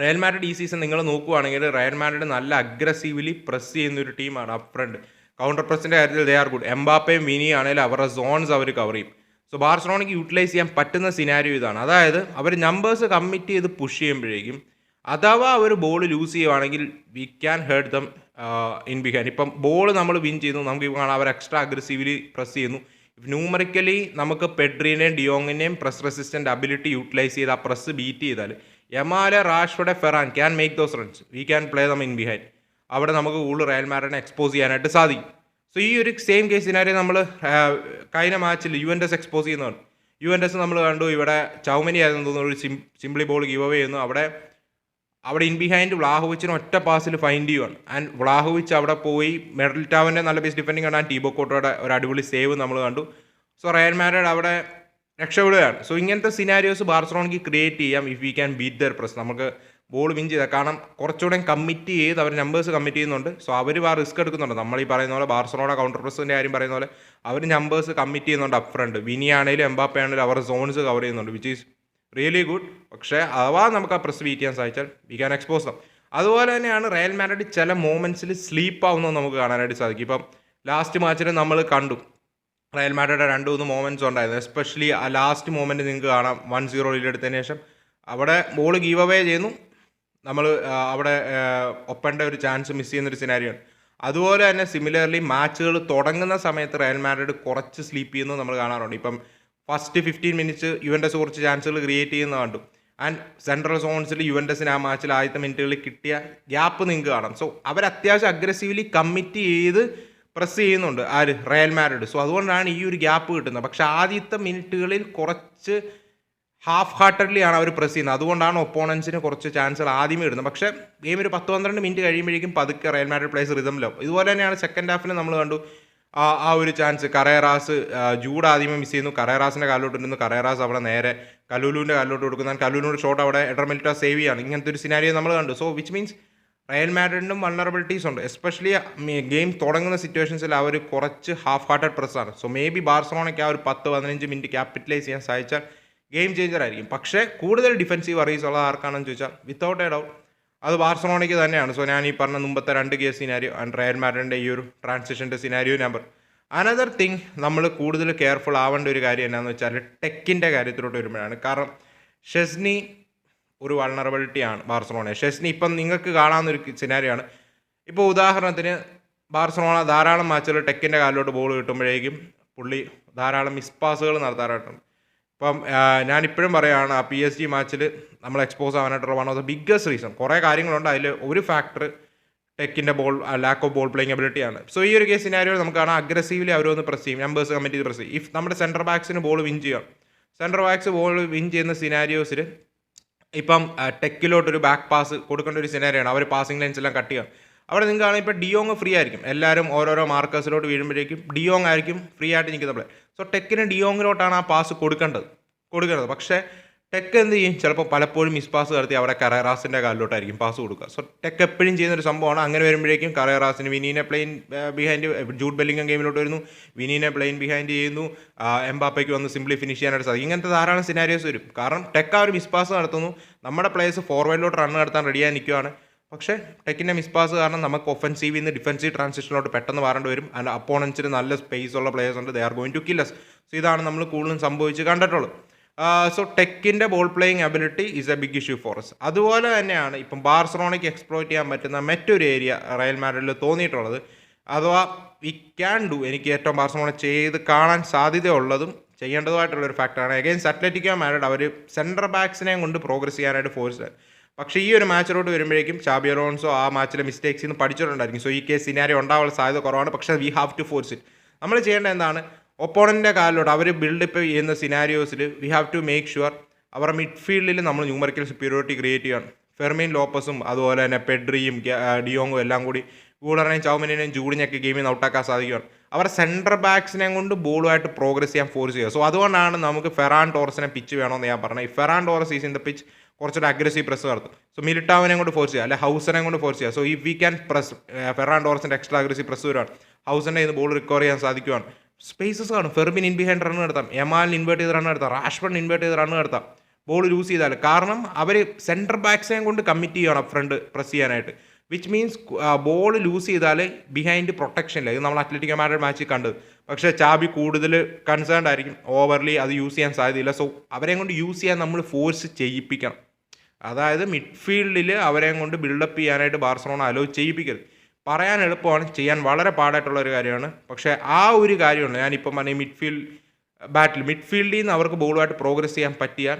റയൽ മാഡ്രിഡ് ഈ സീസൺ നിങ്ങൾ നോക്കുവാണെങ്കിൽ റയൽ മാഡ്രിഡ് നല്ല അഗ്രസീവ്ലി പ്രസ് ചെയ്യുന്ന ഒരു ടീമാണ് അപ്പ് ഫ്രണ്ട് കൗണ്ടർ പ്രസിന്റെ കാര്യത്തിൽ ദേ ആർ ഗുഡ് എംബാപ്പയും വിനി ആണെങ്കിലും അവരുടെ സോൺസ് അവർ കവർ ചെയ്യും. സോ ബാർസലോണയ്ക്ക് യൂട്ടിലൈസ് ചെയ്യാൻ പറ്റുന്ന സിനാരിയോ ഇതാണ്. അതായത് അവർ നമ്പേഴ്സ് കമ്മിറ്റ് ചെയ്ത് പുഷ് ചെയ്യുമ്പോഴേക്കും അഥവാ ഒരു ബോൾ ലൂസ് ചെയ്യുവാണെങ്കിൽ we can hurt them in behind ഇപ്പം ബോൾ നമ്മൾ വിൻ ചെയ്യുന്നു നമുക്ക് കാണാം അവർ എക്സ്ട്രാ അഗ്രസീവ്ലി പ്രസ് ചെയ്യുന്നു. ന്യൂമറിക്കലി നമുക്ക് പെഡ്രീനെയും ഡിയോങ്ങിനെയും പ്രസ് റെസിസ്റ്റന്റ് അബിലിറ്റി യൂട്ടിലൈസ് ചെയ്ത് ആ പ്രസ് ബീറ്റ് ചെയ്താൽ യമാലെ Rashford Ferran can make those runs we can play them in behind അവിടെ നമുക്ക് കൂടുതൽ റയൽ മാരനെ എക്സ്പോസ് ചെയ്യാനായിട്ട് സാധിക്കും. സോ ഈ ഒരു സെയിം കേസിനാരെ നമ്മൾ കഴിഞ്ഞ മാച്ചിൽ യു എൻ എസ് എക്സ്പോസ് ചെയ്യുന്നതാണ്. യു എൻ എസ് നമ്മൾ കണ്ടു ഇവിടെ ചൗമനി ആയിരുന്നു തോന്നുന്നു ഒരു സിംപ്ലി ബോൾ ഗീവ് അവേ ചെയ്യുന്നു. അവിടെ അവിടെ ഇൻ ബിഹൈൻഡ് വ്ലാഹോവിച്ചിന് ഒറ്റ പാസിൽ ഫൈൻഡ് ചെയ്യുവാണ്. ആൻഡ് വ്ലാഹോവിച്ച് അവിടെ പോയി മെഡൽ ടാവിന്റെ നല്ല ബേസ് ഡിഫൻഡിങ് ടീബോ കോട്ടോയുടെ ഒരു അടിപൊളി സേവ് നമ്മൾ കണ്ടു. സോ റയൽ മാഡ്രിഡ് അവിടെ രക്ഷപ്പെടുകയാണ്. സോ ഇങ്ങനത്തെ സിനാരിയോസ് ബാർസലോണയ്ക്ക് ക്രിയേറ്റ് ചെയ്യാം if we can beat their press നമുക്ക് ബോൾ വിൻ ചെയ്താൽ കാരണം കുറച്ചുകൂടെ കമ്മിറ്റ് ചെയ്ത് അവർ നമ്പേഴ്സ് കമ്മിറ്റ് ചെയ്യുന്നുണ്ട്. സോ അവർ ആ റിസ്ക് എടുക്കുന്നുണ്ട്. നമ്മൾ ഈ പറയുന്ന പോലെ ബാർസലോണ കൗണ്ടർ പ്രസിന്റെ കാര്യം പറയുന്ന പോലെ അവർ നമ്പേഴ്സ് കമ്മിറ്റ് ചെയ്യുന്നുണ്ട് അപ്രണ്ട് വിനി ആണെങ്കിലും എംബാപ്പ ആണെങ്കിലും അവർ സോൺസ് കവർ ചെയ്യുന്നുണ്ട് വിച്ച് ഈസ് റിയലി ഗുഡ് പക്ഷേ അഥവാ നമുക്ക് ആ പ്രസ് ബീറ്റ് ചെയ്യാൻ സാധിച്ചാൽ വി ക്യാൻ എക്സ്പോസ് ദം അതുപോലെ തന്നെയാണ് റയൽ മാഡ്രിഡ് ചില മൂമെന്റ്സിൽ സ്ലീപ്പ് ആവുന്നത് നമുക്ക് കാണാനായിട്ട് സാധിക്കും. ഇപ്പം ലാസ്റ്റ് മാച്ചിൽ നമ്മൾ കണ്ടു. റയൽ മാഡ്രിഡ് രണ്ട് മൂന്ന് മൂമെന്റ്സ് ഉണ്ടായിരുന്നു. എസ്പെഷ്യലി ആ ലാസ്റ്റ് മൂമെന്റ് നിങ്ങൾക്ക് കാണാം. വൺ സീറോ എടുത്തതിന് ശേഷം. അവിടെ ബോൾ ഗീവ് അവേ ചെയ്യുന്നു. നമ്മൾ അവിടെ ഒപ്പേണ്ട ഒരു ചാൻസ് മിസ് ചെയ്യുന്നൊരു സിനാരിയാണ് അതുപോലെ തന്നെ സിമിലർലി മാച്ചുകൾ തുടങ്ങുന്ന സമയത്ത് റയൽ മാഡ്രിഡ് കുറച്ച് സ്ലീപ്പ് ചെയ്യുന്നത് നമ്മൾ കാണാറുണ്ട്. ഇപ്പം ഫസ്റ്റ് ഫിഫ്റ്റീൻ മിനിറ്റ്സ് യുവന്റസ് കുറച്ച് ചാൻസുകൾ ക്രിയേറ്റ് ചെയ്യുന്ന കണ്ടു. ആൻഡ് സെൻട്രൽ സോൺസിൽ യുവന്റസിന് ആ മാച്ചിൽ ആദ്യത്തെ മിനിറ്റുകളിൽ കിട്ടിയ ഗ്യാപ്പ് നിങ്ങൾക്ക് കാണാം. സോ അവർ അത്യാവശ്യം അഗ്രസീവ്ലി കമ്മിറ്റ് ചെയ്ത് പ്രസ് ചെയ്യുന്നുണ്ട് ആര്? റയൽ മാഡ്രിഡ് സോ അതുകൊണ്ടാണ് ഈ ഒരു ഗ്യാപ്പ് കിട്ടുന്നത്. പക്ഷേ ആദ്യത്തെ മിനിറ്റുകളിൽ കുറച്ച് ഹാഫ് ഹാർട്ടഡ്ലി ആണ് അവർ പ്രസ് ചെയ്യുന്നത്. അതുകൊണ്ടാണ് ഒപ്പോണൻസിന് കുറച്ച് ചാൻസുകൾ ആദ്യമേ ഇടുന്നത്. പക്ഷേ ഗെയിം ഒരു പത്ത് പന്ത്രണ്ട് മിനിറ്റ് കഴിയുമ്പോഴേക്കും പതുക്കെ Real Madrid plays rhythm low ഇതുപോലെ തന്നെയാണ് സെക്കൻഡ് ഹാഫിൽ നമ്മൾ കണ്ടു. ആ ആ ഒരു ചാൻസ് കറേറാസ് ജൂഡ് ആദ്യമേ മിസ് ചെയ്യുന്നു. കറേറാസിന്റെ കാലിലോട്ട് ഇടുന്നു കറേറാസ് അവിടെ നേരെ കലൂലുവിന്റെ കാലിലോട്ട് കൊടുക്കുന്ന കലൂലിനോട് ഷോട്ട് അവിടെ എഡർമെൽറ്റ സേവ് ചെയ്യാണ്. ഇങ്ങനത്തെ ഒരു സിനാരിയോ നമ്മൾ കണ്ടു. സോ വിച്ച് മീൻസ് റയൽ മാഡ്രിഡിനും വൾണറബിലിറ്റീസ് ഉണ്ട്. എസ്പെഷ്യലി ഗെയിം തുടങ്ങുന്ന സിറ്റുവേഷൻസിൽ അവർ കുറച്ച് ഹാഫ് ഹാർട്ടഡ് പ്രസ്സാണ് സോ മേ ബി ബാർസലോണയ്ക്ക് ആ ഒരു പത്ത് പതിനഞ്ച് മിനിറ്റ് ക്യാപിറ്റലൈസ് ചെയ്യാൻ സാധിച്ചാൽ ഗെയിം ചേഞ്ചർ ആയിരിക്കും. പക്ഷേ കൂടുതൽ ഡിഫൻസീവ് അറിയിച്ചുള്ള ആർക്കാണെന്ന് ചോദിച്ചാൽ വിത്തൗട്ട് എ ഡൗട്ട് അത് ബാർസലോണയ്ക്ക് തന്നെയാണ്. സോ ഞാൻ ഈ പറഞ്ഞ മുമ്പത്തെ രണ്ട് കേസ് സിനാരിയോ ആൻഡ് റയൽ മാഡ്രിഡിന്റെ ഈ ഒരു ട്രാൻസിഷന്റെ സിനാരിയോ നമ്പർ അനദർ തിങ് നമ്മൾ കൂടുതൽ കെയർഫുൾ ആവേണ്ട ഒരു കാര്യം എന്നാന്ന് വെച്ചാൽ ടെക്കിന്റെ കാര്യത്തിലോട്ട് വരുമ്പോഴാണ്. കാരണം ഷെസ്നി ഒരു വൾണറബിലിറ്റിയാണ് ബാർസലോണ ഷെസ്നി ഇപ്പം നിങ്ങൾക്ക് കാണാവുന്ന ഒരു സിനാരിയോ ആണ്. ഇപ്പോൾ ഉദാഹരണത്തിന് ബാർസലോണ ധാരാളം മാച്ചുകൾ ടെക്കിന്റെ കാലിലോട്ട് ബോൾ കിട്ടുമ്പോഴേക്കും പുള്ളി ധാരാളം മിസ് പാസുകൾ നടത്താറായിട്ടുണ്ട്. ഇപ്പം ഞാനിപ്പോഴും പറയുകയാണ് ആ പി എസ് ജി മാച്ചിൽ നമ്മൾ expose ആവാനായിട്ടുള്ള one of the biggest reason കുറേ കാര്യങ്ങളുണ്ട്. അതിൽ ഒരു factor ടെക്കിന്റെ ball lack of ball playing എബിലിറ്റിയാണ് so ഈ ഒരു കേസ് സിനാരിയോ നമുക്ക് കാണാം അഗ്രസീവ്ലി അവരൊന്ന് പ്രസ് ചെയ്യും. നമ്പേഴ്സ് കമ്മിറ്റ് ചെയ്ത് പ്രസ് ചെയ്യും. ഇഫ് നമ്മുടെ സെന്റർ ബാക്സിന് ബോൾ വിൻ ചെയ്യാം. സെന്റർ ബാക്സ് ബോൾ വിൻ ചെയ്യുന്ന സിനാരിയോസിൽ ഇപ്പം ടെക്കിലോട്ടൊരു ബാക്ക് പാസ് കൊടുക്കേണ്ട ഒരു സിനാരിയാണ് അവർ പാസിംഗ് ലൈൻസ് എല്ലാം കട്ട് ചെയ്യാം. അവിടെ നിങ്ങൾക്ക് കാണാം ഇപ്പോൾ ഡിയോങ് ഫ്രീ ആയിരിക്കും. എല്ലാവരും ഓരോരോ മാർക്കേഴ്സിലോട്ട് വീഴുമ്പോഴേക്കും ഡിയോങ് ആയിരിക്കും ഫ്രീ ആയിട്ട് നിൽക്കുന്ന പ്ലേ സോ ടെക്കിന് ഡിയോങ്ങിലോട്ടാണ് ആ പാസ് കൊടുക്കേണ്ടത്. കൊടുക്കേണ്ടത്. പക്ഷേ ടെക്ക് എന്ത് ചെയ്യും? ചിലപ്പോൾ പലപ്പോഴും മിസ് പാസ് നടത്തി അവിടെ കറേറാസിന്റെ കാലിലോട്ടായിരിക്കും പാസ് കൊടുക്കുക. സോ ടെക്ക് എപ്പോഴും ചെയ്യുന്ന ഒരു സംഭവമാണ്. അങ്ങനെ വരുമ്പോഴേക്കും കറേറാസിന് വിനീനെ പ്ലെയിൻ ബിഹൈൻഡ് ജൂഡ് ബെല്ലിംഗം ഗെയിമിലോട്ട് വരുന്നു. വിനീനെ പ്ലെയിൻ ബിഹൈൻഡ് ചെയ്യുന്നു. എംബാപ്പയ്ക്ക് വന്ന് സിംപ്ലി ഫിനിഷ് ചെയ്യാനായിട്ട് സാധിക്കും. ഇങ്ങനത്തെ ധാരാളം സിനാരിയോസ് വരും. കാരണം ടെക്ക് ആ ഒരു മിസ് പാസ് നടത്തുന്നു. നമ്മുടെ പ്ലേയേഴ്സ് ഫോർവേഡിലോട്ട് റൺ നടത്താൻ റെഡിയായി നിൽക്കുകയാണ്. പക്ഷേ ടെക്കിന്റെ മിസ്പാസ് കാരണം നമുക്ക് ഒഫൻസീവിൽ നിന്ന് ഡിഫൻസീവ് ട്രാൻസിഷനിലോട്ട് പെട്ടെന്ന് മാറേണ്ടി വരും. ആൻഡ് അപ്പോണൻസിന് നല്ല സ്പേസ് ഉള്ള പ്ലേയേഴ്സ് ഉണ്ട്. They are going to kill us so ഇതാണ് നമ്മൾ കൂടുതലും സംഭവിച്ച് കണ്ടിട്ടുള്ളത്. So ടെക്കിന്റെ ball playing ability is a big issue for us അതുപോലെ തന്നെയാണ് ഇപ്പം ബാർസലോണയ്ക്ക് എക്സ്പ്ലോയിറ്റ് ചെയ്യാൻ പറ്റുന്ന മറ്റൊരു ഏരിയ റയൽ മാഡ്രിഡിൽ തോന്നിയിട്ടുള്ളത്. അഥവാ വി ക്യാൻ ഡു എനിക്ക് ഏറ്റവും ബാർസലോണ ചെയ്ത് കാണാൻ സാധ്യതയുള്ളതും ചെയ്യേണ്ടതുമായിട്ടുള്ള ഒരു ഫാക്ടറാണ് അഗെയിൻസ് അത്ലറ്റിക്കോ മാഡ്രിഡ് അവർ സെന്റർ ബാക്സിനെയും കൊണ്ട് പ്രോഗ്രസ് ചെയ്യാനായിട്ട് ഫോഴ്സ് പക്ഷേ ഈ ഒരു മാച്ചിലോട്ട് വരുമ്പോഴേക്കും ചാബി അലോൺസോ ആ മാച്ചിലെ മിസ്റ്റേക്സ് നിന്ന് പഠിച്ചിട്ടുണ്ടായിരിക്കും. സോ ഈ കേസ് സിനാരി ഉണ്ടാവാനുള്ള സാധ്യത കുറവാണ്. പക്ഷേ we have to force it നമ്മൾ ചെയ്യേണ്ട എന്താണ്? ഒപ്പോണന്റെ കാലിലോട്ട് അവർ ബിൽഡപ്പ് ചെയ്യുന്ന സിനാരിയോസിൽ we have to make sure അവരുടെ മിഡ്ഫീൽഡിൽ നമ്മൾ ന്യൂമറിക്കൽ സുപ്പീരിയോറിറ്റി ക്രിയേറ്റ് ചെയ്യണം. ഫെർമീൻ ലോപ്പസും അതുപോലെ തന്നെ പെഡ്രിയും ഡിയോങ്ങും എല്ലാം കൂടി ഗൂളറിനെയും ചൗമിനെയും ജൂഡിനെയൊക്കെ ഗെയിമിൽ നിന്ന് ഔട്ടാക്കാൻ സാധിക്കുകയാണ്. അവരുടെ സെന്റർ ബാക്സിനെ കൊണ്ട് ബോളുമായിട്ട് പ്രോഗ്രസ് ചെയ്യാൻ ഫോഴ്സ് ചെയ്യുക. സോ അതുകൊണ്ടാണ് നമുക്ക് ഫെറാൻ ടോറസിനെ പിച്ച് വേണമെന്ന് ഞാൻ പറഞ്ഞത്. ഈ Ferran Torres is in the pitch കുറച്ചൊരു അഗ്രസീവ് പ്രസ് നടത്തും. സോ മിലിട്ടാവിനെ കൊണ്ട് ഫോഴ്സ് ചെയ്യുക അല്ലെ ഹൗസനെ കൊണ്ട് ഫോഴ്സ് ചെയ്യുക so if we can press Ferran ടോറസിന്റെ extra aggressive press വരുവാണ് ഹൗസിന്റെ ഇത് ബോൾ റിക്കവർ ചെയ്യാൻ സാധിക്കുവാണ്. സ്പേസസ് കാണും. ഫെർബിൻ ഇൻ ബിഹൈൻഡ് റൺ നടത്താം. എമാലിന് ഇൻവേർട്ട് ചെയ്ത് റൺ നടത്താം. റാഷ്ബൺ ഇൻവേർട്ട് ചെയ്ത് റൺ നടത്താം. ബോൾ യൂസ് ചെയ്താൽ കാരണം അവർ സെന്റർ ബാക്സിനെ കൊണ്ട് കമ്മിറ്റ് ചെയ്യണം ഫ്രണ്ട് പ്രസ് ചെയ്യാനായിട്ട്. വിച്ച് മീൻസ് ബോൾ ലൂസ് ചെയ്താൽ ബിഹൈൻഡ് പ്രൊട്ടക്ഷൻ ഇല്ല. ഇത് നമ്മൾ അത്ലറ്റിക് മാഡ്രിഡ് മാച്ചിൽ കണ്ടത്. പക്ഷേ ചാബി കൂടുതൽ കൺസേൺഡ് ആയിരിക്കും. ഓവർലി അത് യൂസ് ചെയ്യാൻ സാധ്യതയില്ല. സോ അവരെയും കൊണ്ട് യൂസ് ചെയ്യാൻ നമ്മൾ ഫോഴ്സ് ചെയ്യിപ്പിക്കണം. അതായത് മിഡ്ഫീൽഡിൽ അവരെയും കൊണ്ട് ബിൽഡപ്പ് ചെയ്യാനായിട്ട് ബാർസലോണ അലോ ചെയ്യിപ്പിക്കരുത്. പറയാൻ എളുപ്പമാണ് ചെയ്യാൻ വളരെ പാടായിട്ടുള്ള ഒരു കാര്യമാണ്. പക്ഷേ ആ ഒരു കാര്യമുണ്ട് ഞാനിപ്പം പറഞ്ഞ മിഡ്ഫീൽഡ് ബാറ്റിൽ മിഡ്ഫീൽഡിൽ നിന്ന് അവർക്ക് ബോളുമായിട്ട് പ്രോഗ്രസ് ചെയ്യാൻ പറ്റിയാൽ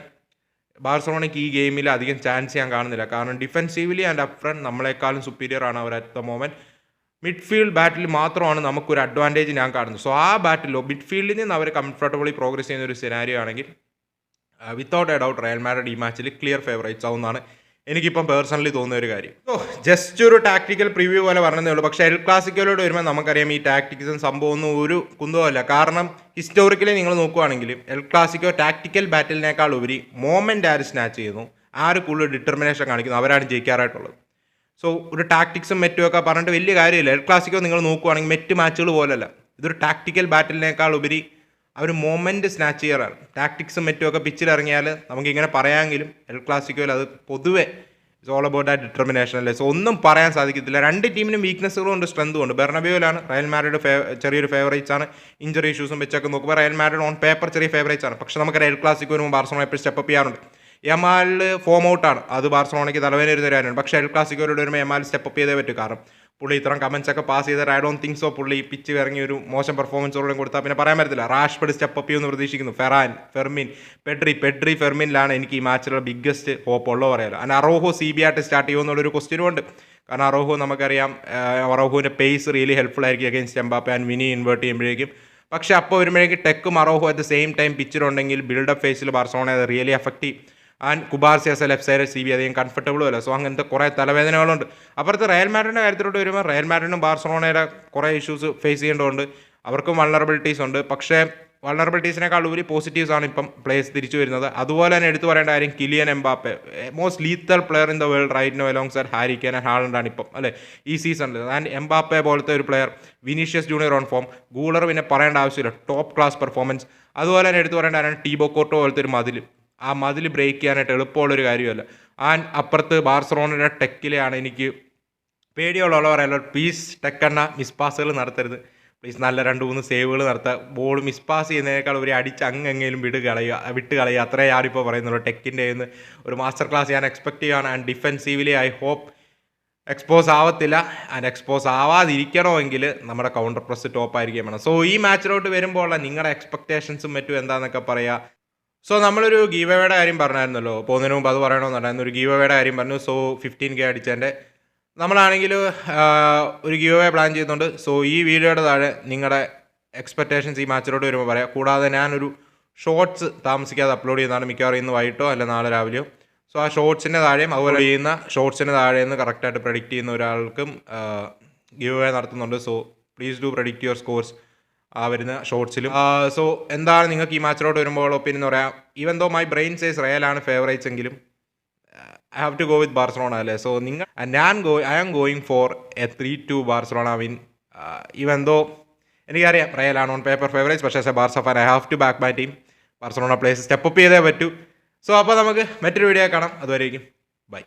ബാർസലോണയ്ക്ക് ഈ ഗെയിമിൽ അധികം ചാൻസ് ചെയ്യാൻ കാണുന്നില്ല. കാരണം ഡിഫെൻസീവ്ലി ആൻഡ് അപ്പ് ഫ്രണ്ട് നമ്മളെക്കാളും സുപ്പീരിയർ ആണ് അവർ at the moment midfield battle മാത്രമാണ് നമുക്കൊരു അഡ്വാന്റേജ് ഞാൻ കാണുന്നത്. സോ ആ ബാറ്റിലോ മിഡ്ഫീൽഡിൽ നിന്ന് അവർ കംഫർട്ടബിളി പ്രോഗ്രസ് ചെയ്യുന്ന ഒരു സിനാരിയോ ആണെങ്കിൽ without a doubt Real Madrid ഈ മാച്ചിൽ ക്ലിയർ ഫേവറേറ്റ്സ് ആവുന്നതാണ്. എനിക്കിപ്പം പേഴ്സണലി തോന്നുന്ന ഒരു കാര്യം. ഓ ജസ്റ്റ് ഒരു ടാക്ടിക്കൽ പ്രിവ്യൂ പോലെ പറഞ്ഞതേ ഉള്ളൂ. പക്ഷേ എൽ ക്ലാസിക്കലോട് വരുമ്പോൾ നമുക്കറിയാം ഈ ടാക്ടിക്സും സംഭവം ഒന്നും ഒരു കുന്തവുമല്ല. കാരണം ഹിസ്റ്റോറിക്കലി നിങ്ങൾ നോക്കുകയാണെങ്കിൽ എൽ ക്ലാസിക്കോ ടാക്ടിക്കൽ ബാറ്റിലിനേക്കാൾ ഉപരി മോമെന്റ് ആര് സ്നാച്ച് ചെയ്യുന്നു ആര് കൂടുതൽ ഡിറ്റർമിനേഷൻ കാണിക്കുന്നു അവരാണ് ജയിക്കാറായിട്ടുള്ളത്. സോ ഒരു ടാക്ടിക്സും മെറ്റും ഒക്കെ പറഞ്ഞിട്ട് വലിയ കാര്യമില്ല. എൽ ക്ലാസിക്കോ നിങ്ങൾ നോക്കുകയാണെങ്കിൽ മെറ്റ് മാച്ചുകൾ പോലല്ല. ഇതൊരു ടാക്ടിക്കൽ ബാറ്റിലിനേക്കാൾ ഉപരി അവർ മൊമെന്റ് സ്നാച്ച് ചെയ്യാറാണ്. ടാക്ടിക്സും മറ്റുമൊക്കെ പിച്ചിലിറങ്ങിയാൽ നമുക്കിങ്ങനെ പറയാമെങ്കിലും എൽ ക്ലാസിക്കോയിൽ അത് പൊതുവെ ഇറ്റ്സ് ഓൾ അബൌട്ട് ആ ഡിറ്റർമിനേഷൻ അല്ലേ? സോ ഒന്നും പറയാൻ സാധിക്കത്തില്ല. രണ്ട് ടീമിനും വീക്ക്നെസ്സുകളും ഉണ്ട് സ്ട്രെങ്തും ഉണ്ട്. ബെർണബിയോയിലാണ് റയൽ മാഡ്രിഡ് ചെറിയൊരു ഫേവറേറ്റ്സ് ആണ്. ഇഞ്ചറി ഇഷ്യൂസും വെച്ചൊക്കെ നോക്കുമ്പോൾ റയൽ മാഡ്രിഡ് ഓൺ പേപ്പർ ചെറിയ ഫേവറേറ്റ്സ് ആണ്. പക്ഷേ നമുക്ക് ക്ലാസിക്കോ വരുമ്പോൾ ബാർസലോണ എപ്പോഴും സ്റ്റെപ്പ് ചെയ്യാറുണ്ട്. എമാലിൽ ഫോം ഔട്ടാണ് അത് ബാർസലോണയ്ക്ക് തലവേന ഒരു തരാനാണ്. പക്ഷേ എൽ ക്ലാസിക്കോരോട് വരുമ്പോൾ എമാൽ സ്റ്റെപ്പ് ചെയ്തേ പറ്റൂ. കാരണം പുള്ളി ഇത്രയും കമൻസ് ഒക്കെ പാസ് ചെയ്ത ഐ ഡോണ്ട് തിങ്ക് സോ പുള്ളി പിച്ച് ഇറങ്ങി ഒരു മോശം പെർഫോമൻസോടും കൊടുത്താൽ പിന്നെ പറയാൻ പറ്റത്തില്ല. റാഷ്പഡ് സ്റ്റെപ്പ് അപ്പ് എന്ന് പ്രതീക്ഷിക്കുന്നു. ഫെറാൻ ഫെർമിൻ പെഡ്രി പെഡ്രി ഫെർമിനിലാണ് എനിക്ക് ഈ മാച്ചിലുള്ള ബിഗ്ഗസ്റ്റ് ഹോപ്പ് ഉള്ളത് പറയാലോ. അതിന് അറോഹോ സി ബി ആയിട്ട് സ്റ്റാർട്ട് ചെയ്യുമെന്നുള്ളൊരു ക്വസ്റ്റ്യനും ഉണ്ട്. കാരണം അറോഹോ നമുക്കറിയാം അറോഹോന്റെ പേസ് റിയലി ഹെൽപ്ഫുൾ ആയിരിക്കും against Mbappe and Vini invert ചെയ്യുമ്പോഴേക്കും. പക്ഷേ അപ്പോൾ വരുമ്പോഴേക്കും ടെക്കും Araujo at the same time പിച്ചിലുണ്ടെങ്കിൽ buildup ഫേസിൽ ബാർസലോണ അത് really effective and Cubarsi's left side C B അധികം കംഫർട്ടബിളും അല്ല. സോ അങ്ങനത്തെ കുറേ തലവേദനകളുണ്ട്. അപ്പുറത്ത് റയൽ മാഡ്രിന്റെ കാര്യത്തിലോട്ട് വരുമ്പോൾ റയൽ മാഡ്രിനും ബാർസലോണയുടെ കുറേ ഇഷ്യൂസ് ഫേസ് ചെയ്യേണ്ടതുണ്ട്. അവർക്കും വൾണറബിലിറ്റീസ് ഉണ്ട്. പക്ഷേ വൾണറബിലിറ്റീസിനേക്കാൾ ഉപരി പോസിറ്റീവ്സ് ആണ് ഇപ്പം പ്ലേസ് തിരിച്ചു വരുന്നത്. അതുപോലെ തന്നെ എടുത്തു പറയേണ്ട കാര്യം Kylian Mbappe. Most lethal player in the world right now alongside Harry Kane and ഹാളണ്ടാണ് ഇപ്പം അല്ലേ? ഈ സീസണിൽ ആൻഡ് എംബാപ്പെ പോലത്തെ ഒരു player Vinicius Junior on form Guler പിന്നെ പറയേണ്ട ആവശ്യമില്ല. ടോപ്പ് ക്ലാസ് പെർഫോമൻസ് അതുപോലെ തന്നെ എടുത്തു പറയേണ്ട കാര്യം ടീബോ കോർട്ടോ പോലത്തെ ഒരു മതിൽ ആ മതിൽ ബ്രേക്ക് ചെയ്യാനായിട്ട് എളുപ്പമുള്ളൊരു കാര്യമല്ല. ആൻഡ് അപ്പുറത്ത് ബാർസലോണയുടെ ടെക്കിലെയാണ് എനിക്ക് പേടിയുള്ളവർ പറയാലോ പ്ലീസ് ടെക്കെണ്ണ മിസ് പാസുകൾ നടത്തരുത്. പ്ലീസ് നല്ല രണ്ട് മൂന്ന് സേവുകൾ നടത്തുക ബോൾ മിസ് പാസ് ചെയ്യുന്നതിനേക്കാൾ ഒരു അടിച്ച് അങ്ങെങ്കിലും വിട് കളയുക വിട്ട് കളയുക. അത്രേ ഞാനിപ്പോൾ പറയുന്നുള്ളൂ. ടെക്കിന്റെ നിന്ന് ഒരു മാസ്റ്റർ ക്ലാസ് ഞാൻ എക്സ്പെക്ട് ചെയ്യുകയാണ് and defensively I hope expose ആവത്തില്ല. ആൻഡ് എക്സ്പോസ് ആവാതിരിക്കണമെങ്കിൽ നമ്മുടെ കൗണ്ടർ പ്രസ് ടോപ്പായിരിക്കും വേണം. സോ ഈ മാച്ചിലോട്ട് വരുമ്പോൾ ഉള്ള നിങ്ങളുടെ എക്സ്പെക്റ്റേഷൻസും മറ്റും എന്താണെന്നൊക്കെ പറയുക സോ നമ്മളൊരു ഗീവയുടെ കാര്യം പറഞ്ഞായിരുന്നല്ലോ. പോകുന്നതിന് മുമ്പ് അത് പറയണമെന്നുണ്ടായിരുന്നു ഒരു ഗീവയുടെ കാര്യം പറഞ്ഞു. സോ ഫിഫ്റ്റീൻ കെ അടിച്ചതിന്റെ. നമ്മളാണെങ്കിൽ ഒരു ഗീവേ പ്ലാൻ ചെയ്യുന്നുണ്ട് സോ ഈ വീഡിയോയുടെ താഴെ നിങ്ങളുടെ എക്സ്പെക്റ്റേഷൻസ് ഈ മാച്ചിലോട്ട് വരുമ്പോൾ പറയാം. കൂടാതെ ഞാനൊരു ഷോർട്സ് താമസിക്കാതെ അപ്ലോഡ് ചെയ്യുന്നതാണ് മിക്കവാറും ഇന്ന് വൈകിട്ടോ അല്ല നാളെ രാവിലെയോ. സോ ആ ഷോർട്സിന്റെ താഴെയും അതുപോലെ ചെയ്യുന്ന ഷോർട്സിന്റെ താഴെ നിന്ന് കറക്റ്റായിട്ട് പ്രഡിക്റ്റ് ചെയ്യുന്ന ഒരാൾക്കും ഗീവ് നടത്തുന്നുണ്ട്. So please do predict your scores ആ വരുന്ന ഷോർട്സിലും സോ എന്താണ് നിങ്ങൾക്ക് ഈ മാച്ചിലോട്ട് വരുമ്പോൾ ഒപ്പീനിയൻ എന്ന് പറയാം? Even though my brain says റയലാണ് favourites എങ്കിലും I have to go with Barcelona അല്ലേ? സോ നിങ്ങൾ ഞാൻ go I am going for a three two Barcelona win even though എനിക്കറിയാം റയലാണ് ഓൺ പേപ്പർ ഫേവറേറ്റ്സ് പക്ഷേ a Barca fan I have to back my team Barcelona plays step up ചെയ്തേ പറ്റൂ. So അപ്പോൾ നമുക്ക് മറ്റൊരു വീഡിയോ കാണാം. അതുവരേക്കും ബൈ